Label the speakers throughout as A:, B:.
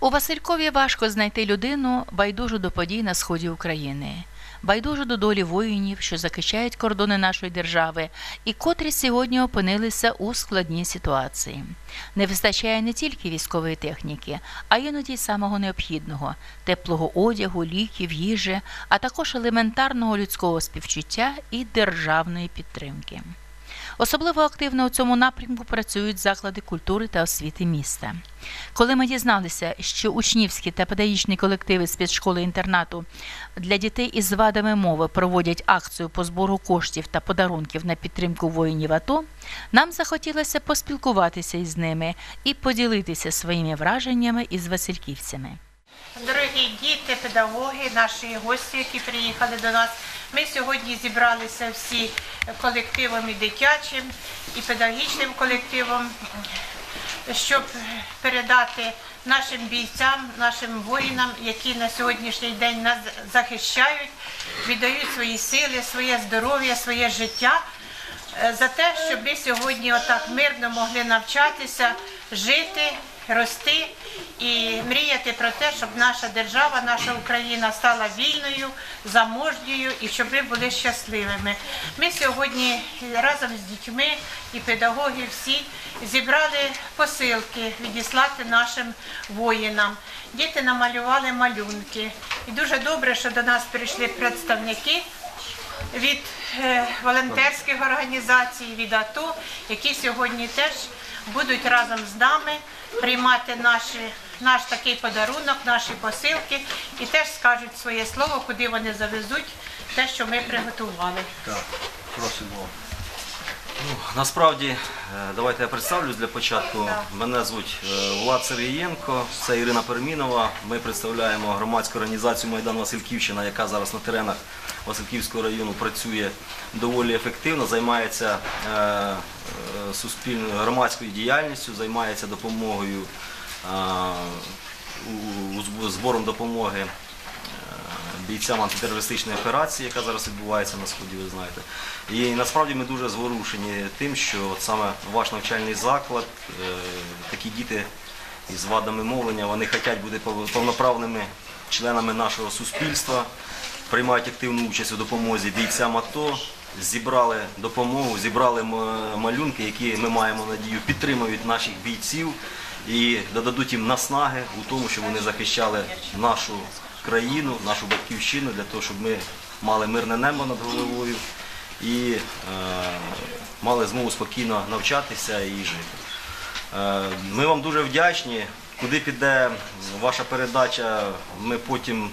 A: У Василькові важко знайти людину байдужу до подій на сході України, байдужу до долі воїнів, що захищають кордони нашої держави, і котрі сьогодні опинилися у складній ситуації. Не вистачає не тільки військової техніки, а іноді самого необхідного теплого одягу, ліків, їжі, а також елементарного людського співчуття і державної підтримки. Особливо активно у цьому напрямку працюють заклади культури та освіти міста. Коли ми дізналися, що учнівські та педагогічні колективи спецшколи інтернату для дітей із вадами мови проводять акцію по збору коштів та подарунків на підтримку воїнів АТО, нам захотілося поспілкуватися із ними і поділитися своїми враженнями із васильківцями.
B: Дорогі діти, педагоги, наші гості, які приїхали до нас. Ми сьогодні зібралися всі колективом і дитячим, і педагогічним колективом, щоб передати нашим бійцям, нашим воїнам, які на сьогоднішній день нас захищають, віддають свої сили, своє здоров'я, своє життя е, за те, щоб ми сьогодні отак мирно могли навчатися, жити, рости і мріяти про те, щоб наша держава, наша Україна стала вільною, заможньою і щоб ми були щасливими. Ми сьогодні разом з дітьми і педагоги всі зібрали посилки відіслати нашим воїнам. Діти намалювали малюнки. І дуже добре, що до нас прийшли представники від е, волонтерських організацій, від АТО, які сьогодні теж будуть разом з нами приймати наші, наш такий подарунок, наші посилки і теж скажуть своє слово, куди вони завезуть те, що ми приготували.
C: Так, просимо. Ну, насправді, е, давайте я представлюсь для початку. Мене звуть е, Влад Сергієнко, це Ірина Пермінова. Ми представляємо громадську організацію Майдан Васильківщина, яка зараз на теренах Васильківського району працює доволі ефективно, займається е, суспільною громадською діяльністю, займається допомогою збором допомоги бійцям антитерористичної операції, яка зараз відбувається на сході, ви знаєте. І насправді ми дуже зворушені тим, що от саме ваш навчальний заклад, е, такі діти із вадами мовлення, вони хочуть бути пов- повноправними членами нашого суспільства, приймають активну участь у допомозі бійцям АТО. Зібрали допомогу, зібрали малюнки, які ми маємо надію підтримують наших бійців і додадуть їм наснаги у тому, щоб вони захищали нашу країну, нашу батьківщину для того, щоб ми мали мирне небо над головою і е, мали змогу спокійно навчатися і жити. Е, Ми вам дуже вдячні. Куди піде ваша передача, ми потім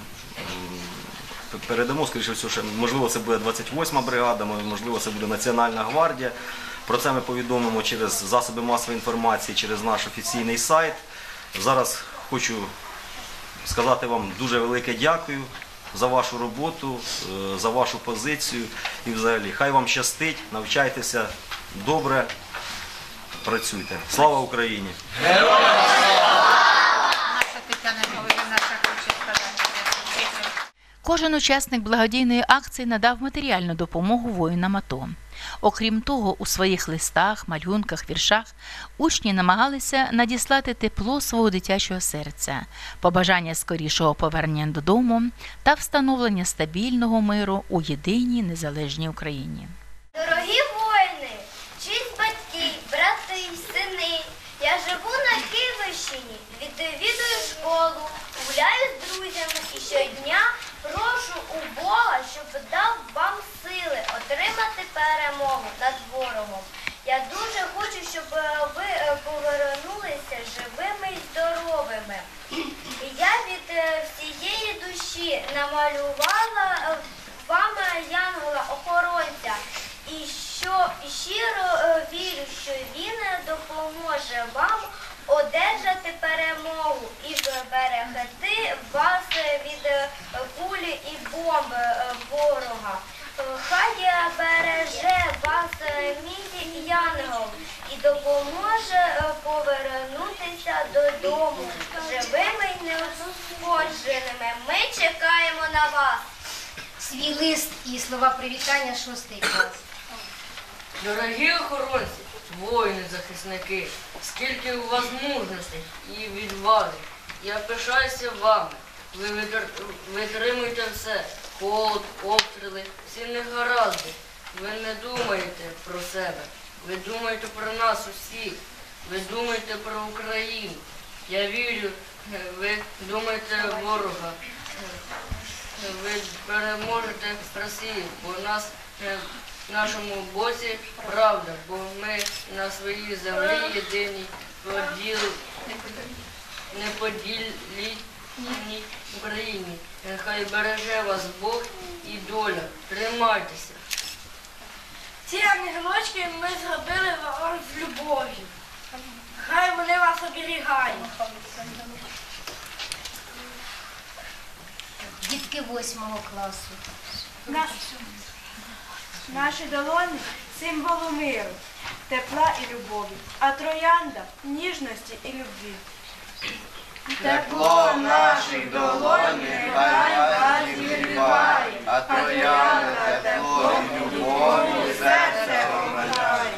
C: передамо, скоріше всього, що можливо це буде 28-ма бригада, можливо, це буде Національна гвардія. Про це ми повідомимо через засоби масової інформації, через наш офіційний сайт. Зараз хочу сказати вам дуже велике дякую за вашу роботу, е, за вашу позицію і взагалі. Хай вам щастить, навчайтеся добре, працюйте. Слава Україні!
B: Наша Тетяна Галина ще хоче сказати.
A: Кожен учасник благодійної акції надав матеріальну допомогу воїнам АТО. Окрім того, у своїх листах, малюнках, віршах учні намагалися надіслати тепло свого дитячого серця, побажання скорішого повернення додому та встановлення стабільного миру у єдиній незалежній Україні.
D: Дорогі воїни, честь батьки, брати сини. Я живу на Київщині, відвідую школу, гуляю з друзями і щодня прошу у Бога, щоб дав вам сили отримати перемогу над ворогом. Я дуже хочу, щоб е, ви е, повернулися живими і здоровими. І я від е, всієї душі намалювала е, вам е, янгола-охоронця. І що і щиро е, вірю, що він е, допоможе вам одержати перемогу і зберегти вас е, від е, кулі і бомб е, ворога. Хай береже вас мій янгол і допоможе повернутися додому живими і неушкодженими. Ми чекаємо на вас.
E: Свій лист і слова привітання шостий клас.
F: Дорогі охоронці, воїни-захисники, скільки у вас мужності і відваги, Я пишаюся вами. Ви витр- витримуєте все. Холод, обстріли, всі негаразди. Ви не думаєте про себе. Ви думаєте про нас усіх. Ви думаєте про Україну. Я вірю, ви думаєте ворога. Ви переможете Росію, бо у нас е, в нашому боці правда, бо ми на своїй землі єдиній поділ неподільній Україні. Нехай береже вас Бог і доля. Тримайтеся.
G: Ці ангелочки ми зробили вам з любов'ю. Хай вони вас оберігають.
E: Дітки восьмого класу.
G: Наш- Наші долоні символу миру, тепла і любові, а троянда ніжності і любві.
H: Тепло наших долонь нехай вас зігріває, а троянда теплом любов'ю серце омиває.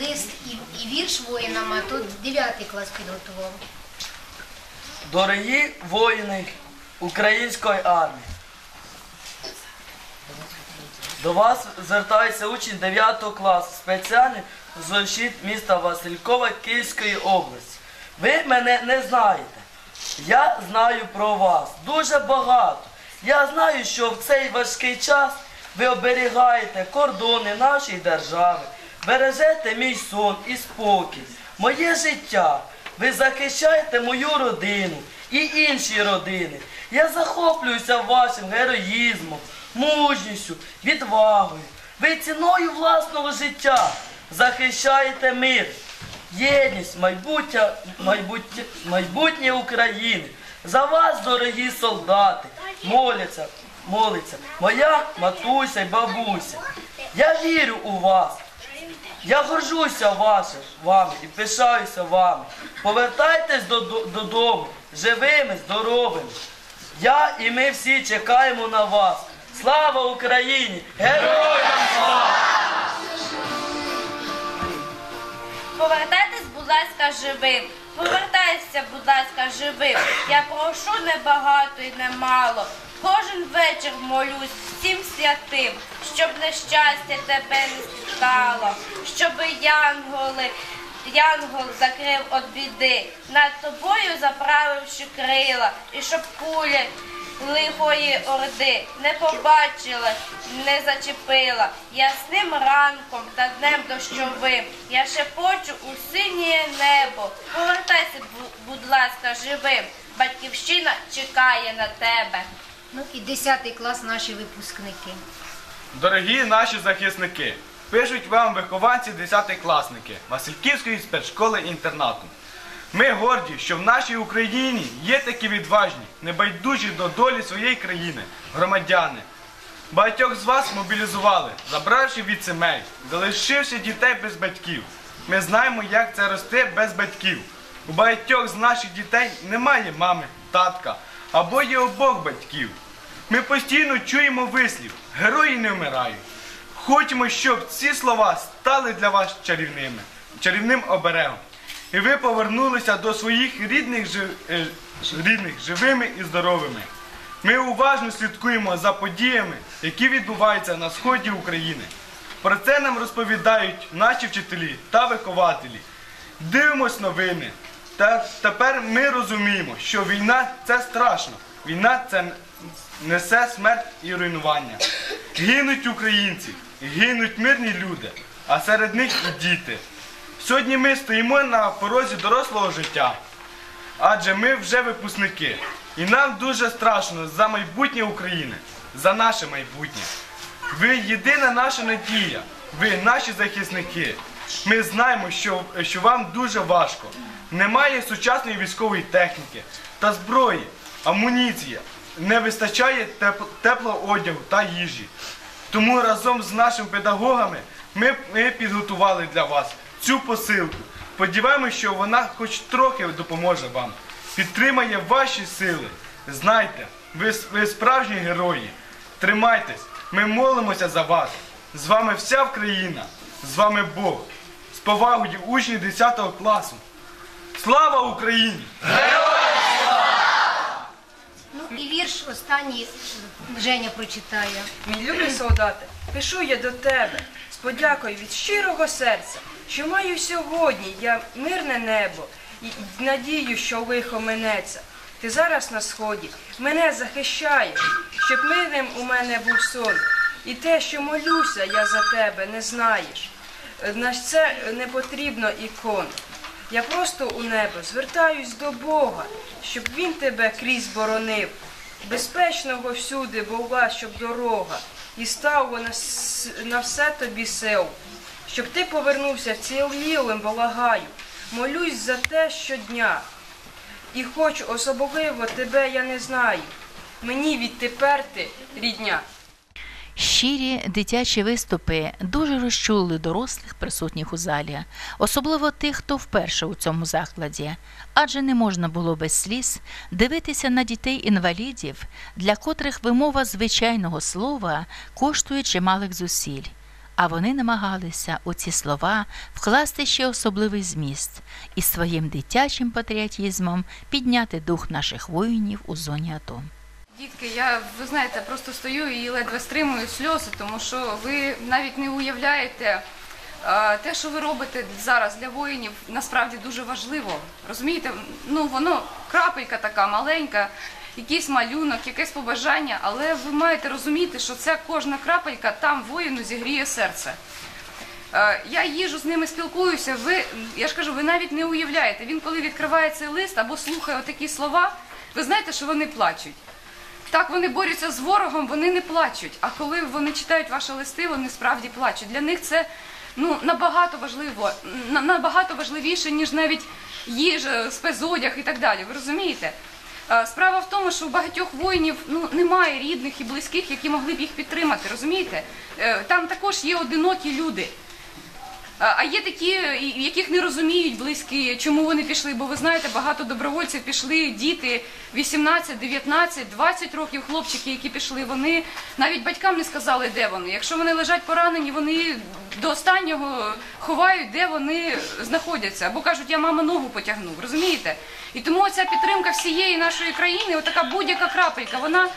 E: Лист і, і вірш воїнам, а тут дев'ятий клас підготував.
I: Дорогі воїни української армії. До вас звертається учень 9 класу, спеціальний защит міста Василькова Київської області. Ви мене не знаєте. Я знаю про вас дуже багато. Я знаю, що в цей важкий час ви оберігаєте кордони нашої держави, бережете мій сон і спокій, моє життя. Ви захищаєте мою родину і інші родини. Я захоплююся вашим героїзмом, мужністю, відвагою. Ви ціною власного життя захищаєте мир, єдність, майбуття, майбуття, майбутнє України. За вас, дорогі солдати, моляться, молиться моя матуся й бабуся. Я вірю у вас. Я горжуся вашим, вами і пишаюся вами. Повертайтесь додо- додому живими, здоровими. Я і ми всі чекаємо на вас. Слава Україні! Героям слава!
J: Повертайтесь, будь ласка, живим. Повертайся, будь ласка, живим. Я прошу небагато і немало. Кожен вечір молюсь всім святим, щоб нещастя тебе не спіткало, щоб янголи, янгол закрив від біди, над тобою заправивши крила, і щоб кулі лихої орди не побачила, не зачепила. Ясним ранком та днем дощовим я шепочу у синє небо. Повертайся, будь ласка, живим. Батьківщина чекає на тебе.
E: Ну і десятий клас наші випускники.
K: Дорогі наші захисники, пишуть вам вихованці 10 класники Васильківської спецшколи інтернату. Ми горді, що в нашій Україні є такі відважні, небайдужі до долі своєї країни, громадяни. Багатьох з вас мобілізували, забравши від сімей, залишивши дітей без батьків. Ми знаємо, як це рости без батьків. У багатьох з наших дітей немає мами, татка або є обох батьків. Ми постійно чуємо вислів герої не вмирають. Хочемо, щоб ці слова стали для вас чарівними, чарівним оберегом. І ви повернулися до своїх рідних, жи- е, рідних живими і здоровими. Ми уважно слідкуємо за подіями, які відбуваються на сході України. Про це нам розповідають наші вчителі та вихователі. Дивимось новини. Та тепер ми розуміємо, що війна це страшно. Війна це несе смерть і руйнування. Гинуть українці, гинуть мирні люди, а серед них і діти. Сьогодні ми стоїмо на порозі дорослого життя, адже ми вже випускники. І нам дуже страшно за майбутнє України, за наше майбутнє. Ви єдина наша надія, ви наші захисники. Ми знаємо, що, що вам дуже важко. Немає сучасної військової техніки та зброї, амуніції, не вистачає теп- теплого одягу та їжі. Тому разом з нашими педагогами ми, ми підготували для вас цю посилку. Сподіваємося, що вона хоч трохи допоможе вам, підтримає ваші сили. Знайте, ви, ви справжні герої. Тримайтесь, ми молимося за вас. З вами вся Україна, з вами Бог. З повагою учні 10 класу. Слава Україні!
E: Ну і вірш останній Женя прочитає.
L: Мій любий солдате, пишу я до тебе з подякою від щирого серця, що маю сьогодні я мирне небо і надію, що лихо минеться. Ти зараз на сході мене захищаєш, щоб мирним у мене був сон. І те, що молюся я за тебе, не знаєш. На це не потрібно ікон. Я просто у небо звертаюсь до Бога, щоб він тебе крізь боронив. Безпечного всюди була, щоб дорога, і стало на все тобі сил, щоб ти повернувся вцілілим, благаю, молюсь за те щодня. І хоч особливо тебе я не знаю, мені відтепер ти рідня.
A: Щирі дитячі виступи дуже розчули дорослих присутніх у залі, особливо тих, хто вперше у цьому закладі, адже не можна було без сліз дивитися на дітей-інвалідів, для котрих вимова звичайного слова коштує чималих зусиль. А вони намагалися у ці слова вкласти ще особливий зміст і своїм дитячим патріотизмом підняти дух наших воїнів у зоні АТО.
M: Дітки, я ви знаєте, просто стою і ледве стримую сльози, тому що ви навіть не уявляєте. е, Те, що ви робите зараз для воїнів, насправді дуже важливо. Розумієте, ну воно крапелька така маленька, якийсь малюнок, якесь побажання, але ви маєте розуміти, що ця кожна крапелька там воїну зігріє серце. Е, Я їжу з ними спілкуюся. Ви я ж кажу, ви навіть не уявляєте. Він коли відкриває цей лист або слухає отакі слова, ви знаєте, що вони плачуть. Так, вони борються з ворогом, вони не плачуть. А коли вони читають ваші листи, вони справді плачуть. Для них це ну набагато важливо, набагато важливіше, ніж навіть їжа, спецодяг і так далі. Ви розумієте? Е, Справа в тому, що у багатьох воїнів ну немає рідних і близьких, які могли б їх підтримати. Розумієте? Е, Там також є одинокі люди. А є такі, яких не розуміють близькі, чому вони пішли. Бо ви знаєте, багато добровольців пішли, діти 18, 19, 20 років, хлопчики, які пішли, вони навіть батькам не сказали, де вони. Якщо вони лежать поранені, вони до останнього ховають, де вони знаходяться. Або кажуть, я мама ногу потягнув. Розумієте? І тому ця підтримка всієї нашої країни, отака будь-яка крапелька, вона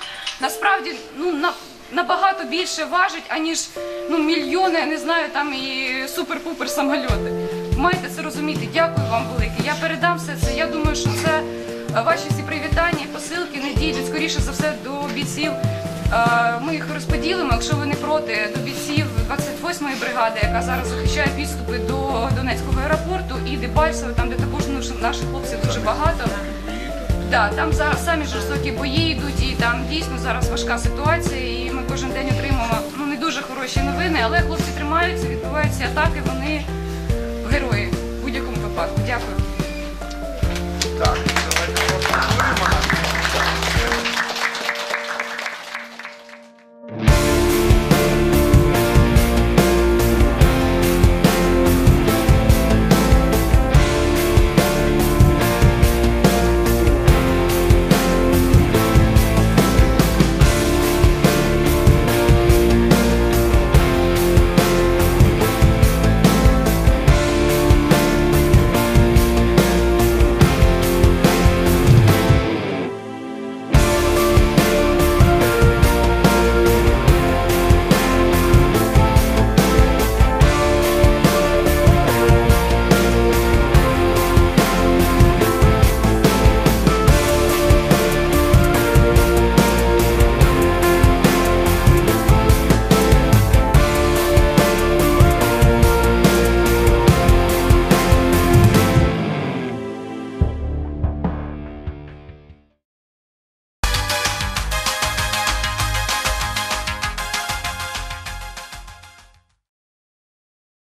M: насправді ну на. Набагато більше важить, аніж ну мільйони, я не знаю, там і супер-пупер самольоти. Маєте це розуміти. Дякую вам велике. Я передам все це. Я думаю, що це е, ваші всі привітання і посилки не дійдуть скоріше за все до бійців. Е, Ми їх розподілимо, якщо ви не проти, до бійців 28-ї бригади, яка зараз захищає підступи до Донецького аеропорту і Дебальцево, там де також ну, наших хлопців дуже багато. Да, там за самі жорстокі бої йдуть, і там дійсно зараз важка ситуація. І ми кожен день отримуємо ну не дуже хороші новини, але хлопці тримаються, відбуваються атаки. Вони герої в будь-якому випадку. Дякую. Так, давайте